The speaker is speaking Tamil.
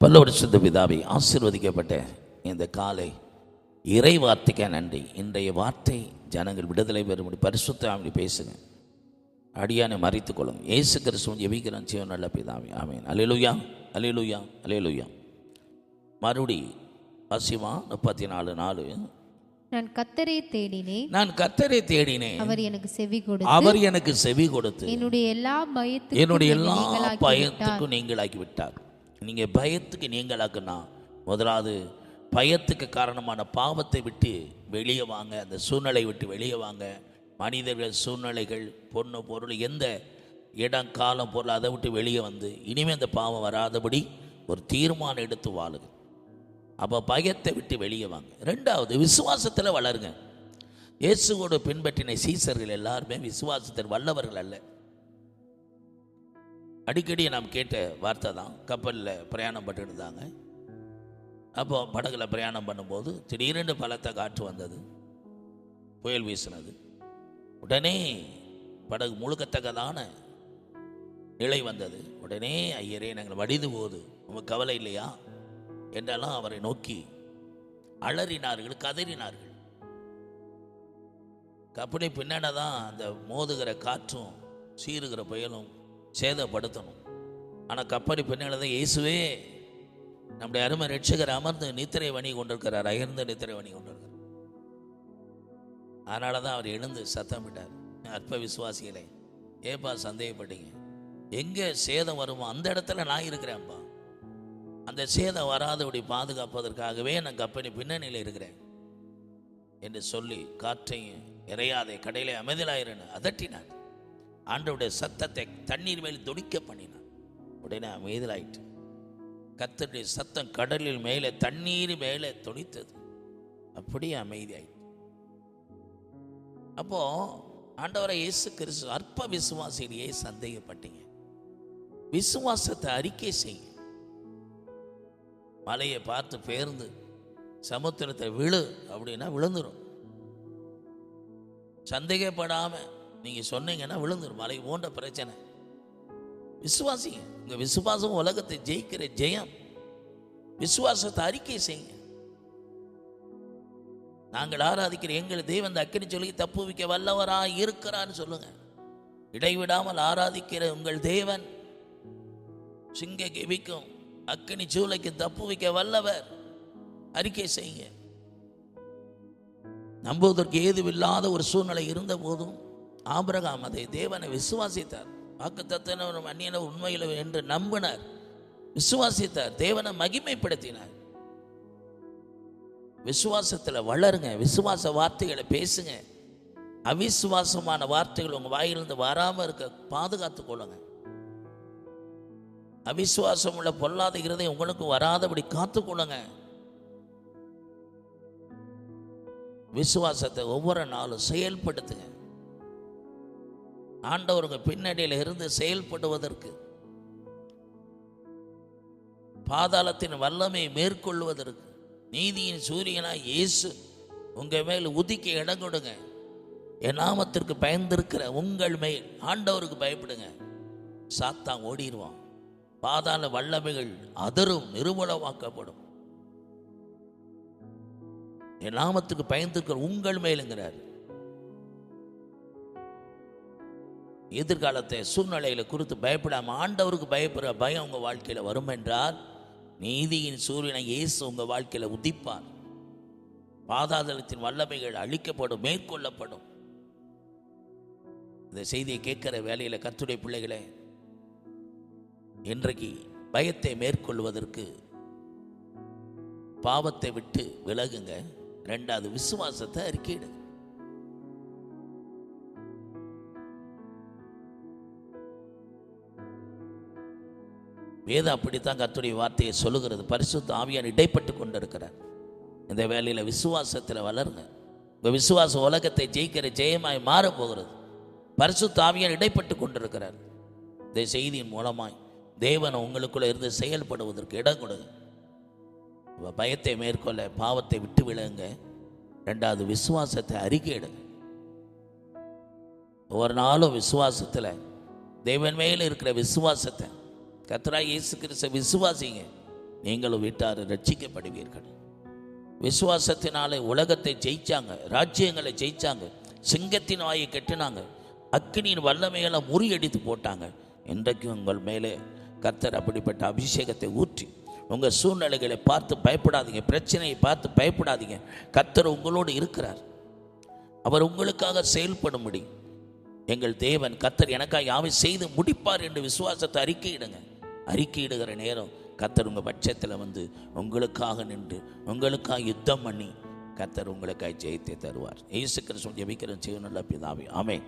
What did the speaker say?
பல்லோடு சுத்த பிதாவை ஆசீர்வதிக்கப்பட்ட இந்த காலை இறை வார்த்தைக்கே நன்றி. இன்றைய வார்த்தை ஜனங்கள் விடுதலை பெறும்படி பரிசுத்த அப்படி பேசுங்க. அடியானை மறைத்துக் கொள்ளுங்க இயேசு கிறிஸ்துவன் ஜெபிக்கிறான். சிவன் நல்ல பிதாவே. ஆமேன். அலையலுயா அலையலுயா அலையலுயா மறுபடி பசிமா முப்பத்தி நாலு. நாலு நான் கத்தரை தேடினேன். நான் கத்தரை தேடினேன். அவர் எனக்கு செவி கொடுத்து அவர் எனக்கு செவி கொடுத்து என்னுடைய எல்லா பயத்துக்கும் என்னுடைய என்னை எல்லா. பயத்துக்கும் நீங்களாக்கி விட்டார் நீங்கள் பயத்துக்கு நீங்களாக்குனா முதலாவது பயத்துக்கு காரணமான பாவத்தை விட்டு வெளியே வாங்க அந்த சூழ்நிலை விட்டு வெளியே வாங்க. மனிதர்கள் சூழ்நிலைகள் பொண்ணு பொருள் எந்த இடம் காலம் பொருள் அதை விட்டு வெளியே வந்து இனிமேல் அந்த பாவம் வராதபடி ஒரு தீர்மானம் எடுத்து வாழுங்க. அப்போ பயத்தை விட்டு வெளியே வாங்க. ரெண்டாவது விசுவாசத்தில் வளருங்க. இயேசுவோடு பின்பற்றின சீசர்கள் எல்லாருமே விசுவாசத்தில் வல்லவர்கள் அல்ல. அடிக்கடி நாம் கேட்ட வார்த்தை தான். கப்பலில் பிரயாணம் பண்ணிட்டு இருந்தாங்க. அப்போ படகுல பிரயாணம் பண்ணும்போது திடீரென்று பலத்த காற்று வந்தது. புயல் வீசினது. உடனே படகு முழுக்கத்தக்கதான நிலை வந்தது. உடனே ஐயரே நாங்கள் வடிது போகுது. உங்கள் கவலை இல்லையா? என்றெல்லாம் அவரை நோக்கி அலறினார்கள் கதறினார்கள். கப்பலை பின்னாடி தான் அந்த மோதுகிற காற்றும் சீருகிற புயலும் சேதப்படுத்தணும். ஆனால் கப்பலி பின்னாடி தான் இயேசுவே நம்முடைய அருமை ரட்சகர் அமர்ந்து நித்திரை வணி கொண்டிருக்கிறார். அயர்ந்து நித்திரை வணி கொண்டிருக்கிறார். அதனால தான் அவர் எழுந்து சத்தமிட்டார் அற்ப விசுவாசிகளே ஏப்பா சந்தேகப்பட்டீங்க? எங்கே சேதம் வருமோ அந்த இடத்துல நான் இருக்கிறேன்ப்பா. அந்த சேதம் வராதபடி பாதுகாப்பதற்காகவே நான் கப்பனி பின்னணியில் இருக்கிறேன் என்று சொல்லி காற்றையும் இறையாதே கடையிலே அமைதலாயிரன்னு அதட்டினான் ஆண்டவுடைய சத்தத்தை தண்ணீர் மேல் துடிக்க பண்ணினான் உடனே அமைதலாயிட்டு கத்தருடைய சத்தம் கடலில் மேலே தண்ணீர் மேலே துடித்தது. அப்படியே அமைதியாயிட்டு. அப்போ ஆண்டவரை இயேசு கிறிஸ்து அற்ப விசுவாசியிலேயே சந்தேகப்பட்டீங்க. விசுவாசத்தை அறிக்கை செய்யுங்க. மலையை பார்த்து பேர்ந்து சமுத்திரத்தை விழு அப்படின்னா விழுந்துடும் சந்தேகப்படாமல் நீங்க சொன்னீங்கன்னா விழுந்துரும். மலை போன்ற பிரச்சனை. விசுவாசிங்க. உங்க விசுவாசம் உலகத்தை ஜெயிக்கிற ஜெயம். விசுவாசத்தை அறிக்கை செய்யுங்க. நாங்கள் ஆராதிக்கிற எங்கள் தெய்வம் இந்த அக்கினி சொல்லி தப்புவிக்க வல்லவரா இருக்கிறான்னு சொல்லுங்க. இடைவிடாமல் ஆராதிக்கிற உங்கள் தேவன். சிங்க கெபிக்கும் அக்கினி சூளைக்கு தப்பு வைக்க வல்லவர். அறிக்கை செய்யுங்க. நம்புவதற்கு ஏதுவில்லாத ஒரு சூழ்நிலை இருந்த போதும் ஆபரகாம் அதை தேவனை விசுவாசித்தார். வாக்குத்தத்தன அந்நியன உண்மையில் என்று நம்பினார். விசுவாசித்தார் தேவனை மகிமைப்படுத்தினார். விசுவாசத்தில் வளருங்க விசுவாச வார்த்தைகளை பேசுங்க. அவிசுவாசமான வார்த்தைகள் உங்கள் வாயிலிருந்து வராமல் இருக்க பாதுகாத்து கொள்ளுங்க. அவிசுவாசம் உள்ள பொல்லாத இருதயம் உங்களுக்கு வராதபடி காத்துக்கொள்ளுங்க விசுவாசத்தை ஒவ்வொரு நாளும் செயல்படுத்துங்க. ஆண்டவருக்கு பின்னணியில் இருந்து செயல்படுவதற்கு பாதாளத்தின் வல்லமை மேற்கொள்வதற்கு நீதியின் சூரியனாய் இயேசு உங்கள் மேல் உதிக்க இடம் கொடுங்க. என் நாமத்திற்கு பயந்திருக்கிற உங்கள் மேல் ஆண்டவருக்கு பயப்படுங்க. சாத்தான் ஓடிடுவான். பாதாள வல்லமைகள் அதரும் நிருமலமாக்கப்படும். என் நாமத்துக்கு பயந்திருக்கிற உங்கள் மேலுங்கிறார். எதிர்காலத்தை சூழ்நிலையில் குறித்து பயப்படாமல் ஆண்டவருக்கு பயப்படுற பயம் உங்கள் வாழ்க்கையில் வரும் என்றால் நீதியின் சூரியனை இயேசு உங்கள் வாழ்க்கையில் உதிப்பார். பாதாதளத்தின் வல்லமைகள் அழிக்கப்படும் மேற்கொள்ளப்படும். இந்த செய்தியை கேட்கிற வேலையில் கத்துடைய பிள்ளைகளே இன்றைக்கு பயத்தை மேற்கொள்வதற்கு பாவத்தை விட்டு விலகுங்க. ரெண்டாவது விசுவாசத்தை அறிக்கையிடுங்க. வேதம் அப்படித்தான் கத்துடைய வார்த்தையை சொல்லுகிறது. பரிசுத்த ஆவியான் இடைப்பட்டு கொண்டு இருக்கிறார் இந்த வேலையில் விசுவாசத்தில் வளருங்க. உங்கள் விசுவாசம் உலகத்தை ஜெயிக்கிற ஜெயமாய் மாறப் போகிறது. பரிசுத்த ஆவியான் இடைப்பட்டு கொண்டிருக்கிறார். இந்த செய்தியின் மூலமாய் தேவன் உங்களுக்குள்ள இருந்து செயல்படுவதற்கு இடம் கொடுங்க. பயத்தை மேற்கொள்ள பாவத்தை விட்டு விழுங்க ரெண்டாவது விசுவாசத்தை அறிக்கையிடுங்க ஒவ்வொரு நாளும் விசுவாசத்தில் தேவன் மேலே இருக்கிற விசுவாசத்தை கர்த்தராய் இயேசு கிறிஸ்த விசுவாசிங்க நீங்களும் வீட்டார் ரட்சிக்கப்படுவீர்கள். விசுவாசத்தினாலே உலகத்தை ஜெயிச்சாங்க ராஜ்யங்களை ஜெயிச்சாங்க சிங்கத்தின் வாயை கட்டினாங்க அக்கினியின் வல்லமைகளை முறியடித்து போட்டாங்க. இன்றைக்கும் உங்கள் மேலே கத்தர் அப்படிப்பட்ட அபிஷேகத்தை ஊற்றி உங்கள் சூழ்நிலைகளை பார்த்து பயப்படாதீங்க பிரச்சனையை பார்த்து பயப்படாதீங்க. கத்தர் உங்களோடு இருக்கிறார். அவர் உங்களுக்காக செயல்படும்படி. எங்கள் தேவன் கத்தர் எனக்காக யாவை செய்து முடிப்பார் என்று விசுவாசத்தை அறிக்கையிடுங்க. அறிக்கையிடுகிற நேரம் கத்தர் உங்கள் பட்சத்தில் வந்து உங்களுக்காக நின்று உங்களுக்காக யுத்தம் பண்ணி கத்தர் உங்களுக்காக ஜெயித்தே தருவார். இயேசு கிறிஸ்துவன் ஜெபிக்கிற ஜீவனுள்ள பிதாவே. ஆமே